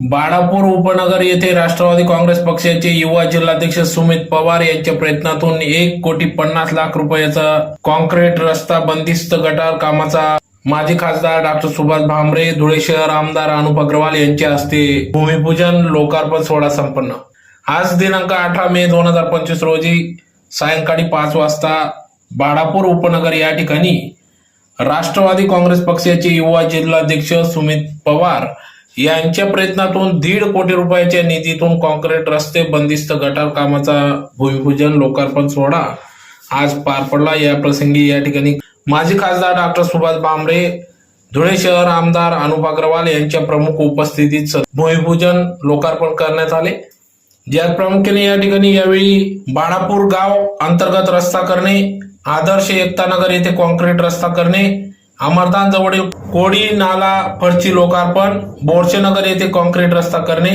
बाळापूर उपनगर येथे राष्ट्रवादी काँग्रेस पक्षाचे युवा जिल्हाध्यक्ष सुमित पवार यांच्या प्रयत्नातून एक कोटी पन्नास लाख रुपयाचा कॉन्क्रीट रस्ता बंदिस्त गटार कामाचा माजी खासदार डॉक्टर सुभाष भामरे धुळे शहर आमदार अनुप अग्रवाल यांच्या हस्ते भूमिपूजन लोकार्पण सोहळा संपन्न. आज दिनांक अठरा मे दोन हजार पंचवीस रोजी सायंकाळी पाच वाजता बाळापूर उपनगर या ठिकाणी राष्ट्रवादी काँग्रेस पक्षाचे युवा जिल्हाध्यक्ष सुमित पवार यांच्या प्रयत्नातून दीड कोटी रुपयाच्या निधीतून कॉन्क्रीट रस्ते बंदिस्त गटार कामाचा भूमिपूजन लोकार्पण सोहळा आज पार पडला. या प्रसंगी या ठिकाणी माजी खासदार डॉक्टर सुभाष भामरे धुळे शहर आमदार अनुप अग्रवाल यांच्या प्रमुख उपस्थितीत भूमिपूजन लोकार्पण करण्यात आले. ज्यात प्रामुख्याने या ठिकाणी यावेळी बाणापूर गाव अंतर्गत रस्ता करणे आदर्श एकता नगर येथे कॉन्क्रीट रस्ता करणे अमरदान जवळील कोडी नाला फरची लोकार्पण बोरशे नगर येथे कॉन्क्रीट रस्ता करणे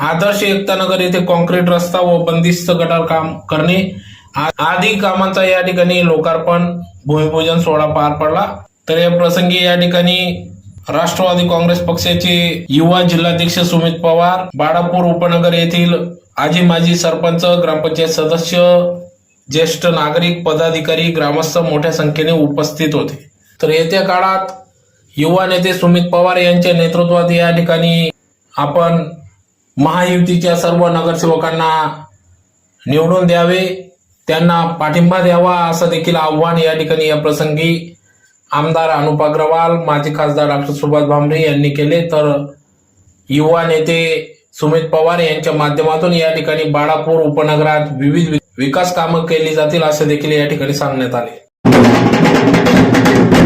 आदर्श एकता नगर येथे कॉन्क्रीट रस्ता व बंदिस्त गटार काम करणे आदी कामांचा या ठिकाणी लोकार्पण भूमिपूजन सोहळा पार पडला. तर या प्रसंगी या ठिकाणी राष्ट्रवादी काँग्रेस पक्षाचे युवा जिल्हाध्यक्ष सुमित पवार बाळापूर उपनगर येथील आजी माजी सरपंच ग्रामपंचायत सदस्य ज्येष्ठ नागरिक पदाधिकारी ग्रामस्थ मोठ्या संख्येने उपस्थित होते. तर येत्या काळात युवा नेते सुमित पवार यांच्या नेतृत्वात या ठिकाणी आपण महायुतीच्या सर्व नगरसेवकांना निवडून द्यावे त्यांना पाठिंबा द्यावा असं देखील आव्हान या ठिकाणी या प्रसंगी आमदार अनुप अग्रवाल माजी खासदार डॉक्टर सुभाष भामरे यांनी केले. तर युवा नेते सुमित पवार यांच्या माध्यमातून या ठिकाणी बाळापूर उपनगरात विविध विकास कामं केली जातील असे देखील या ठिकाणी सांगण्यात आले.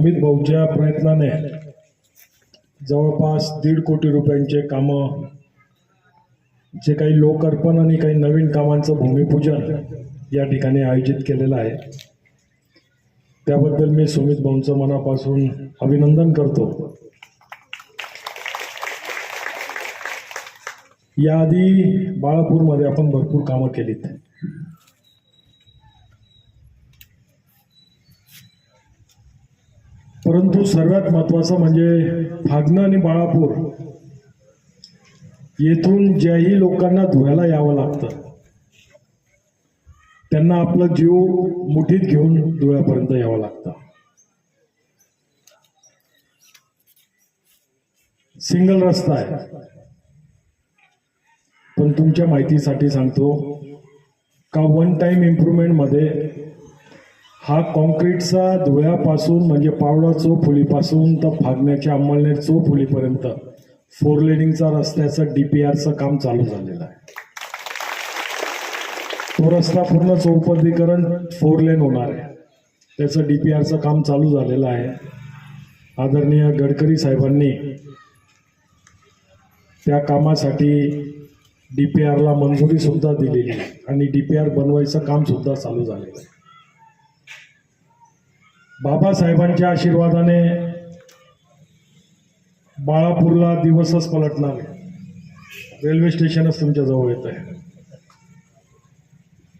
सुमित भाऊच्या प्रयत्नाने जवळपास दीड कोटी रुपयांचे कामं जे काही लोकार्पण आणि काही नवीन कामांचं भूमिपूजन या ठिकाणी आयोजित केलेलं आहे. त्याबद्दल मी सुमित भाऊंचं मनापासून अभिनंदन करतो. याआधी बाळापूरमध्ये आपण भरपूर कामं केलीत. परंतु सर्वात महत्त्वाचं म्हणजे फागणं आणि बाळापूर. येथून ज्याही लोकांना धुळ्याला यावं लागतं त्यांना आपला जीव मुठीत घेऊन धुळ्यापर्यंत यावं लागतं. सिंगल रस्ता आहे. पण तुमच्या माहितीसाठी सांगतो का वन टाइम इम्प्रुव्हमेंटमध्ये हा कॉन्क्रीटचा धुळ्यापासून म्हणजे पावडा चौक फुलीपासून तर फागण्याच्या अंमळनेर चौक फुलीपर्यंत फोर लेनिंगचा रस्त्याचं डी पी आरचं काम चालू झालेलं आहे. तो रस्ता पूर्ण चौपदीकरण फोर लेन होणार आहे. त्याचं डी पी आरचं काम चालू झालेलं आहे. आदरणीय गडकरी साहेबांनी त्या कामासाठी डी पी आरला मंजुरीसुद्धा दिलेली आहे. आणि डी पी आर बनवायचं कामसुद्धा चालू झालेलं आहे. बाबासाहेबांच्या आशीर्वादाने बाळापूरला दिवसच पलटणार रेल्वे स्टेशनच तुमच्याजवळ येत आहे.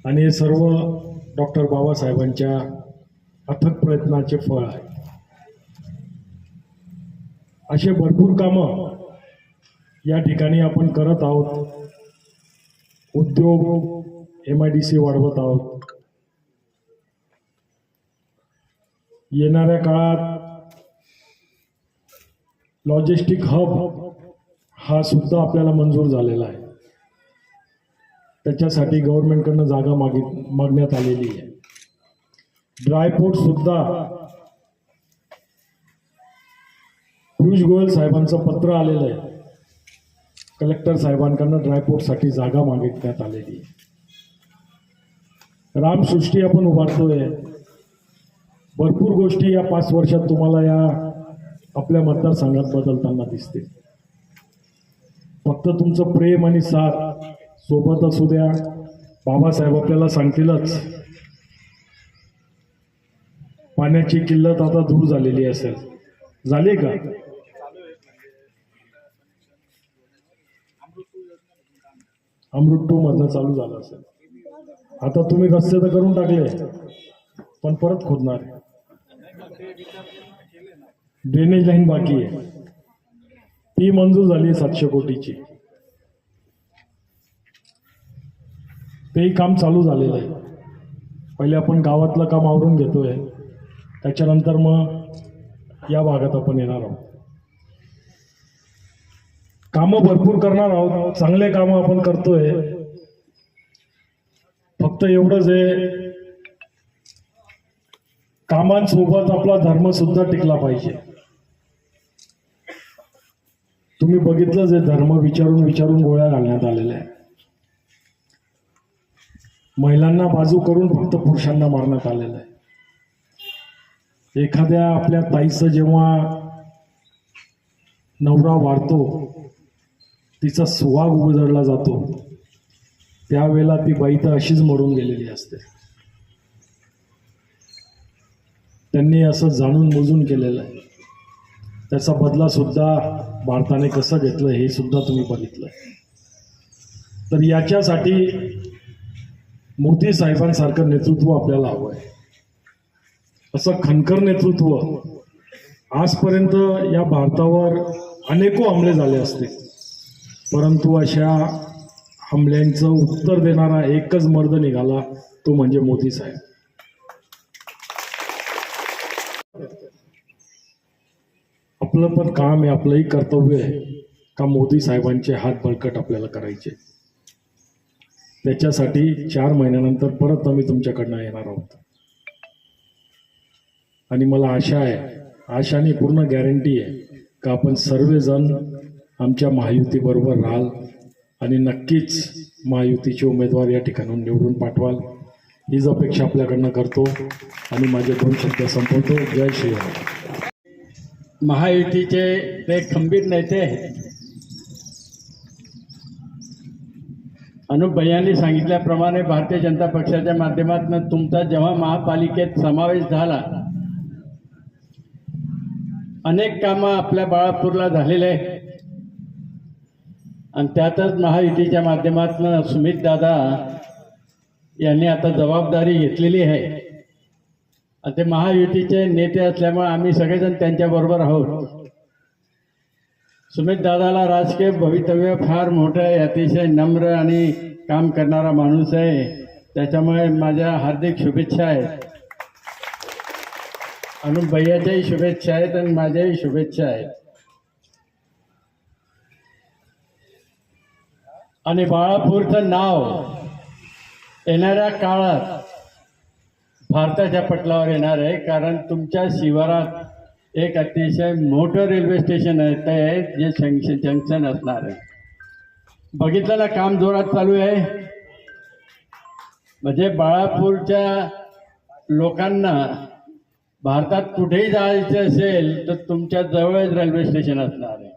आणि हे सर्व डॉक्टर बाबासाहेबांच्या अथक प्रयत्नाचे फळ आहे. असे भरपूर कामं या ठिकाणी आपण करत आहोत. उद्योग एम आय डी सी वाढवत आहोत. येणाऱ्या काळात लॉजिस्टिक हब हा सुद्धा आपल्याला मंजूर झालेला आहे. त्याच्यासाठी गव्हर्नमेंटकडनं जागा मागित मागण्यात आलेली आहे. ड्रायपोर्ट सुद्धा पियुष गोयल साहेबांचं पत्र आलेलं आहे. कलेक्टर साहेबांकडनं ड्रायपोर्टसाठी जागा मागितण्यात आलेली आहे. रामसृष्टी आपण उभारतोय. भरपूर गोष्टी या पाच वर्षात तुम्हाला या आपल्या मतदारसंघात बदलताना दिसते फक्त तुमचं प्रेम आणि साथ सोबत असू द्या. बाबासाहेब आपल्याला सांगतीलच. पाण्याची किल्लत आता दूर झालेली असेल. झाली का? अमृत टू मधलं चालू झालं असेल. आता तुम्ही रस्ते तर करून टाकले पण परत खोदणार ड्रेनेज लाईन बाकी आहे. ती मंजूर झाली सातशे कोटीची. तेही काम चालू झालेलं आहे. पहिले आपण गावातलं काम आवरून घेतोय. त्याच्यानंतर मग या भागात आपण येणार आहोत. कामं भरपूर करणार आहोत. चांगले कामं आपण करतोय. फक्त एवढंच आहे कामांसोबत आपला धर्म सुद्धा टिकला पाहिजे. तुम्ही बघितलंच जे धर्म विचारून विचारून गोळ्या घालण्यात आलेल्या आहे महिलांना बाजू करून फक्त पुरुषांना मारण्यात आलेलं आहे. एखाद्या आपल्या ताईचं जेव्हा नवरा वाढतो तिचा सुहाग उजळला जातो त्यावेळेला ती बाई तर अशीच मरून गेलेली असते. त्यांनी असं जाणून बुजून केलेलं आहे. त्याचा बदला सुद्धा भारताने कसं घेतलं हे सुद्धा तुम्ही बघितलं तर याच्यासाठी मोदी साहेबांसारखं नेतृत्व आपल्याला हवं आहे. असं खनकर नेतृत्व आजपर्यंत या भारतावर अनेको हमले झाले असते. परंतु अशा हमल्यांचं उत्तर देणारा एकच मर्द निघाला तो म्हणजे मोदी साहेब. आपलं पण काम आहे आपलंही कर्तव्य आहे का मोदी साहेबांचे हात बळकट आपल्याला करायचे? त्याच्यासाठी चार महिन्यानंतर परत आम्ही तुमच्याकडनं येणार आहोत. आणि मला आशा आहे आशाने पूर्ण गॅरंटी आहे का आपण सर्वजण आमच्या महायुतीबरोबर राहाल आणि नक्कीच महायुतीचे उमेदवार या ठिकाणून निवडून पाठवाल. हीच अपेक्षा आपल्याकडनं करतो आणि माझे दोन शब्द संपवतो. जय श्रीराम महायुतीचे ते खंबीर नेते अनुप भैयांनी सांगितल्याप्रमाणे भारतीय जनता पक्षाच्या माध्यमातून तुमचा जेव्हा महापालिकेत समावेश झाला अनेक कामं आपल्या बाळापूरला झालेले आणि त्यातच महायुतीच्या माध्यमातून सुमित दादा यांनी आता जबाबदारी घेतलेली आहे. आणि ते महायुतीचे नेते असल्यामुळे आम्ही सगळेजण त्यांच्याबरोबर आहोत. सुमित दादाला राजकीय भवितव्य फार मोठं आहे अतिशय नम्र आणि काम करणारा माणूस आहे. त्याच्यामुळे माझ्या हार्दिक शुभेच्छा आहेत. अनुप भैयाच्याही शुभेच्छा आहेत आणि माझ्याही शुभेच्छा आहेत. आणि बाळापूरचं नाव येणाऱ्या काळात भारताच्या पटलावर येणार आहे कारण तुमच्या शिवारात एक अतिशय मोठं रेल्वे स्टेशन आहे ते जे जंक्शन जंक्शन असणार आहे. बघितलेला काम जोरात चालू आहे. म्हणजे बाळापूरच्या लोकांना भारतात कुठेही जायचं असेल तर तुमच्या जवळच रेल्वे स्टेशन असणार आहे.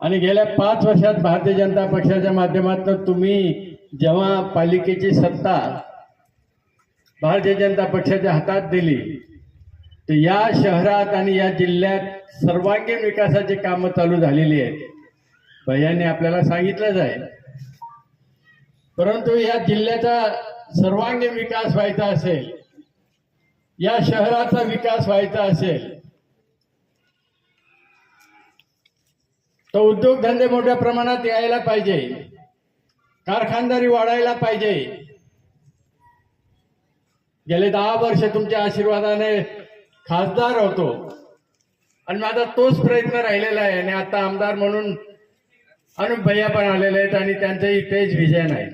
आणि गेल्या पाच वर्षात भारतीय जनता पक्षाच्या माध्यमातून तुम्ही जेव्हा पालिकेची सत्ता भारतीय जनता पक्षाच्या हातात दिली. तर या शहरात आणि या जिल्ह्यात सर्वांगीण विकासाची कामं चालू झालेली आहेत. भैयाने आपल्याला सांगितलंच आहे. परंतु या जिल्ह्याचा सर्वांगीण विकास व्हायचा असेल या शहराचा विकास व्हायचा असेल तर उद्योगधंदे मोठ्या प्रमाणात यायला पाहिजे कारखानदारी वाढायला पाहिजे गेले दहा वर्ष तुमच्या आशीर्वादाने खासदार होतो. आणि माझा तोच प्रयत्न राहिलेला आहे. आणि आता आमदार म्हणून अनुप भैया पण आलेले आहेत आणि त्यांचंही तेच विजय नाही